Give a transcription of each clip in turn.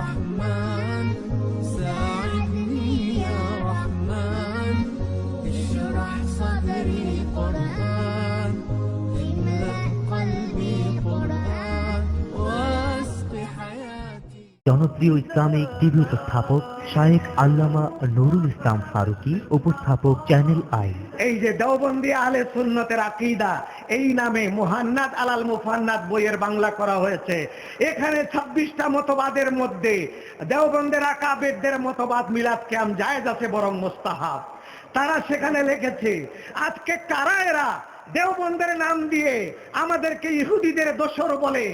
رحمن জনপ্রিয় Islamic TV উপস্থাপক শায়েখ আল্লামা নুরুল ইসলাম ফারুকী, উপস্থাপক চ্যানেল আই। এই যে দেওবন্দি আলে সুন্নতের আকিদা, এই নামে মুহান্নাদ আলাল মুফান্নাদ বইয়ের বাংলা করা হয়েছে। এখানে ছাব্বিশটা মতবাদের মধ্যে দেওবন্দের আকাবেদদের মতবাদ মিলাদ ক্যাম জায়েজ আছে বরং মোস্তাহাব। তারা সেখানে লিখেছে, আজকে কারা এরা দেওবন্দের নাম দিয়ে আমাদেরকে ইহুদিদের দোসর বলে,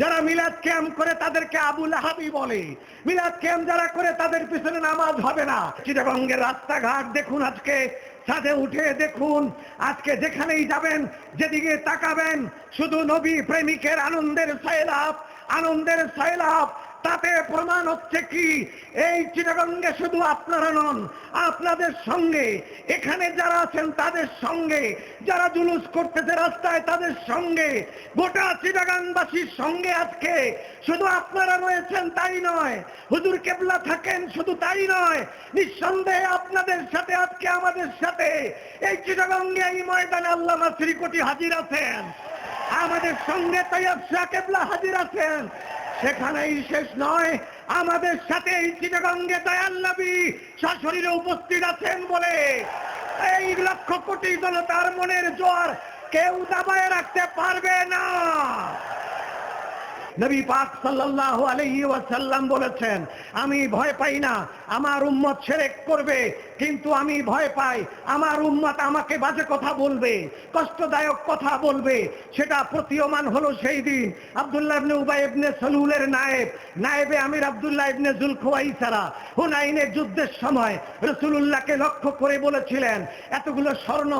যারা মিলাদ ক্যাম্প করে তাদেরকে আবুল হাবি বলে। মিলাদ ক্যাম্প যারা করে তাদের পিছনে নামাজ হবে না। চিটাগঙ্গের রাস্তাঘাট দেখুন আজকে, ছাদে উঠে দেখুন, আজকে যেখানেই যাবেন, যেদিকে তাকাবেন, শুধু নবী প্রেমিকের আনন্দের সয়লাভ আনন্দের সয়লাভ তাতে প্রমাণ হচ্ছে কি? এই চিটাগঙ্গে শুধু আপনারা নন, আপনাদের সঙ্গে, এখানে যারা আছেন তাদের সঙ্গে, যারা জুলুস করতেছে রাস্তায় তাদের সঙ্গে, গোটা চিটাগাংবাসীর সঙ্গে আজকে শুধু আপনারা রয়েছেন তাই নয়, হুজুর কেবলা থাকেন শুধু তাই নয়, নিঃসন্দেহে আপনাদের সাথে, আজকে আমাদের সাথে, এই চিটাগঙ্গে, এই ময়দানে আল্লামা শ্রীকোটি হাজির আছেন। আমাদের সঙ্গে তৈয়ব শাহ কেবলা হাজির আছেন। সেখানেই শেষ নয়। আমাদের সাথে এই চিটাগঙ্গে দয়াল নবী সশরীরে উপস্থিত আছেন বলে। এই লক্ষ কোটি জনতার মনের জোয়ার কেউ দাবায় রাখতে পারবে না। নবী পাক সাল্লাল্লাহু আলাইহি ওয়াসাল্লাম বলেছেন, আমি ভয় পাই না। আমার উম্মত ছেড়ে করবে। কিন্তু আমি ভয় পাই। আমার উম্মত আমাকে বাজে কথা বলবে, কষ্টদায়ক কথা বলবে। সেটা প্রতীয়মান হলো সেই দিন। আব্দুল্লাহ ইবনে উবাই ইবনে সলুলের নায়েব। নায়েবে আমির আব্দুল্লাহ ইবনে জুলখুয়াইসারা হুনাইনের যুদ্ধের সময় রসুলুল্লাহকে লক্ষ্য করে বলেছিলেন, এতগুলো স্বর্ণ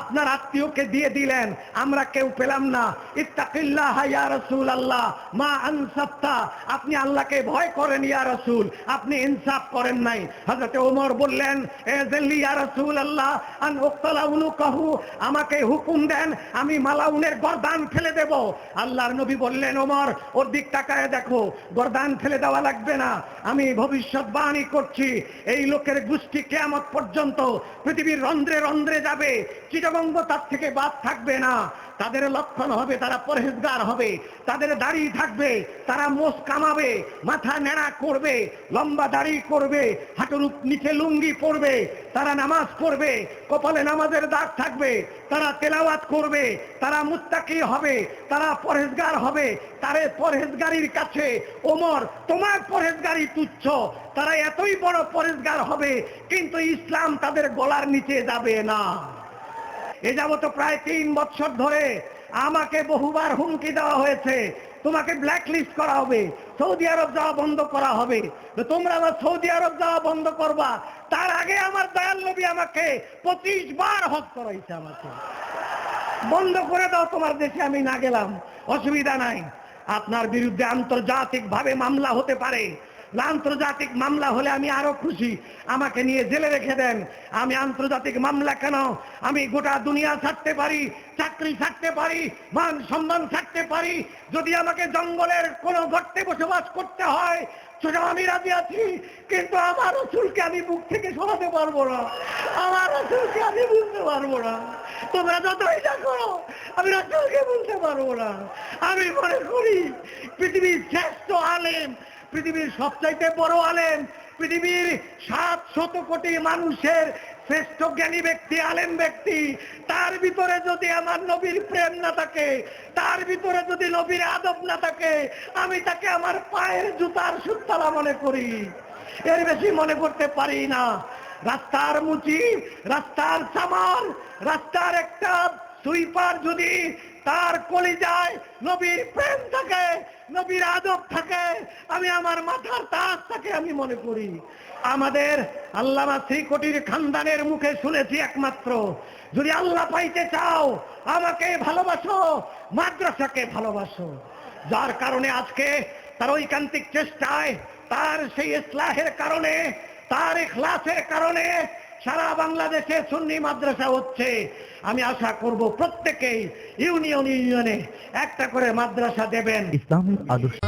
আপনার আত্মীয়কে দিয়ে দিলেন, আমরা কেউ পেলাম না। ইত্তাকিল্লাহ ইয়া রসুল আল্লাহ মা আনসাফতা। আপনি আল্লাহকে ভয় করেন ইয়া রসুল, আপনি ইনসাফ করেন নাই। হযরত ওমর বললেন আমাকে হুকুম দেন, আমি মালাউনের গর্দান ফেলে দেব। আল্লাহর নবী বললেন, ওমর, ওর দিক তাকায় দেখো, গর্দান ফেলে দেওয়া লাগবে না। আমি ভবিষ্যৎবাণী করছি, এই লোকের গোষ্ঠী কেয়ামত পর্যন্ত পৃথিবীর রন্ধ্রে রন্ধ্রে যাবে চিটাবঙ্গ তার থেকে বাদ থাকবে না। তাদের লক্ষণ হবে, তারা পরহেজগার হবে, তাদের দাড়ি থাকবে, তারা মোষ কামাবে, মাথা নেড়া করবে, লম্বা দাড়ি করবে, হাঁটুর নিচে লুঙ্গি পরবে, তারা নামাজ পড়বে, কপালে নামাজের দাগ থাকবে, তারা তেলাওয়াত করবে, তারা মুত্তাকি হবে, তারা পরহেজগার হবে, তারে পরহেজগারির কাছে, ওমর, তোমার পরহেজগারি তুচ্ছ, তারা এতই বড় পরহেজগার হবে, কিন্তু ইসলাম তাদের গলার নিচে যাবে না। এ প্রায় তিন বছর ধরে আমাকে বহুবার হুমকি দেওয়া হয়েছে। তোমাকে ব্ল্যাক লিস্ট করা হবে, সৌদি আরব যাওয়া বন্ধ করা হবে। তোমরা আবার সৌদি আরব যাওয়া বন্ধ করবা। তার আগে আমার দয়াল নবী আমাকে পঁচিশ বার হজ করাইছে আমাকে। বন্ধ করে দাও তোমার দেশে, আমি না গেলাম। অসুবিধা নাই। আপনার বিরুদ্ধে আন্তর্জাতিক ভাবে মামলা হতে পারে। আন্তর্জাতিক মামলা হলে আমি আরও খুশি। আমাকে নিয়ে জেলে রেখে দেন। আমি আন্তর্জাতিক মামলা কেন? আমি গোটা দুনিয়া ছাড়তে পারি, চাকরি ছাড়তে পারি, মান সম্মান ছাড়তে পারি। যদি আমাকে জঙ্গলের কোনো গর্তে বসবাস করতে হয়, সেটা আমি রাজি আছি। কিন্তু আমার রসুলকে আমি বুক থেকে সরাতে পারব না। আমার রসুলকে আমি বুঝতে পারব না। তোমরা যতই করো, আমি রসুলকে বুঝতে পারব না। আমি মনে করি পৃথিবীর শ্রেষ্ঠ আলেম পৃথিবীর সবচাইতে বড় আলেম, পৃথিবীর সাত শত কোটি মানুষের শ্রেষ্ঠ জ্ঞানী ব্যক্তি, আলেম ব্যক্তি, তার ভিতরে যদি আমার নবীর প্রেম না থাকে, তার ভিতরে যদি নবীর আদব না থাকে, আমি তাকে আমার পায়ের জুতার সুতলা মনে করি। এর বেশি মনে করতে পারি না। রাস্তার মুচি, রাস্তার সামান রাস্তার একটা সুইপার যদি তার কলিজায় নবীর প্রেম থাকে, নবীর আদব থাকে। আমি আমার মাথার তাজ থাকে আমি মনে করি। আমাদের আল্লামা শ্রীকটির খানদানের মুখে শুনেছি একমাত্র, যদি আল্লাহ পাইতে চাও, আমাকে ভালোবাসো, মাদ্রাসাকে ভালোবাসো। যার কারণে আজকে তার ঐকান্তিক চেষ্টায়, তার সেই ইসলাহের কারণে, তার ইখলাসের কারণে সারা বাংলাদেশে সুন্নি মাদ্রাসা হচ্ছে। আমি আশা করব প্রত্যেকেই ইউনিয়ন ইউনিয়নে একটা করে মাদ্রাসা দেবেন। ইসলামের আদর্শ